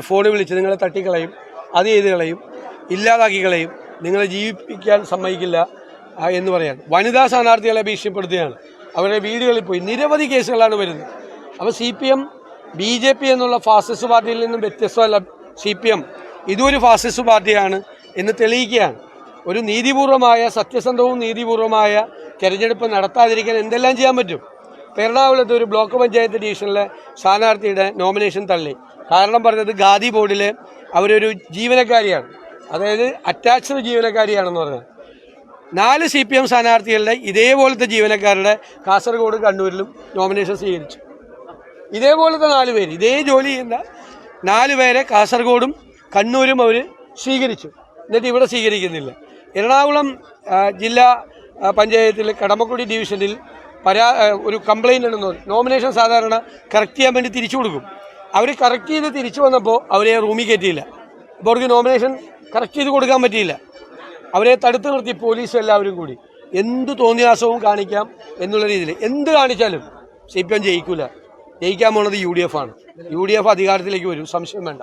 Phone വിളിച്ച് നിങ്ങളെ തട്ടിക്കളയും അത് ചെയ്ത് കളയും ഇല്ലാതാക്കി കളയും. നിങ്ങളെ ജീവിപ്പിക്കാൻ സമ്മതിക്കില്ല എന്ന് പറയാൻ വനിതാ സ്ഥാനാർത്ഥികളെ ഭീഷണിപ്പെടുത്തുകയാണ്. അവരുടെ വീടുകളിൽ പോയി നിരവധി കേസുകളാണ് വരുന്നത്. അപ്പോൾ C P M B J P എന്നുള്ള ഫാസിസ്റ്റ് പാർട്ടിയിൽ നിന്നും വ്യത്യസ്തമല്ല സി പി എം ഇതൊരു ഫാസിസ്റ്റ് പാർട്ടിയാണ് എന്ന് തെളിയിക്കുകയാണ്. ഒരു നീതിപൂർവമായ സത്യസന്ധവും നീതിപൂർവമായ തെരഞ്ഞെടുപ്പ് നടത്താതിരിക്കാൻ എന്തെല്ലാം ചെയ്യാൻ പറ്റും? എറണാകുളത്ത് ഒരു ബ്ലോക്ക് പഞ്ചായത്ത് ഡിവിഷനിലെ സ്ഥാനാർത്ഥിയുടെ നോമിനേഷൻ തള്ളി. കാരണം പറഞ്ഞത് ഖാദി ബോർഡിൽ അവരൊരു ജീവനക്കാരിയാണ്. അതായത് അറ്റാച്ച്ഡ് ജീവനക്കാരിയാണെന്ന് പറഞ്ഞത്. നാല് സി പി എം സ്ഥാനാർത്ഥികളുടെ ഇതേപോലത്തെ ജീവനക്കാരുടെ കാസർഗോഡ് കണ്ണൂരിലും നോമിനേഷൻ സ്വീകരിച്ചു. ഇതേപോലത്തെ നാല് പേര് ഇതേ ജോലി ചെയ്യുന്ന നാല് പേരെ കാസർഗോഡും കണ്ണൂരും അവർ സ്വീകരിച്ചു. എന്നിട്ട് ഇവിടെ സ്വീകരിക്കുന്നില്ല. എറണാകുളം ജില്ലാ പഞ്ചായത്തിൽ കടമക്കുടി ഡിവിഷനിൽ പരാ ഒരു കംപ്ലയിന്റ് ഉണ്ടെന്ന്. നോമിനേഷൻ സാധാരണ കറക്റ്റ് ചെയ്യാൻ വേണ്ടി തിരിച്ചു കൊടുക്കും. അവർ കറക്റ്റ് ചെയ്ത് തിരിച്ചു വന്നപ്പോൾ അവരെ റൂമിൽ കയറ്റിയില്ല. അപ്പോൾ അവർക്ക് നോമിനേഷൻ കറക്റ്റ് ചെയ്ത് കൊടുക്കാൻ പറ്റിയില്ല. അവരെ തടുത്തു നിർത്തി പോലീസും എല്ലാവരും കൂടി. എന്ത് തോന്നിയാസവും കാണിക്കാം എന്നുള്ള രീതിയിൽ. എന്ത് കാണിച്ചാലും സി പി എം ജയിക്കില്ല ജയിക്കാൻ പോണത് യു ഡി എഫ് ആണ്. യു ഡി എഫ് അധികാരത്തിലേക്ക് വരും. സംശയം വേണ്ട.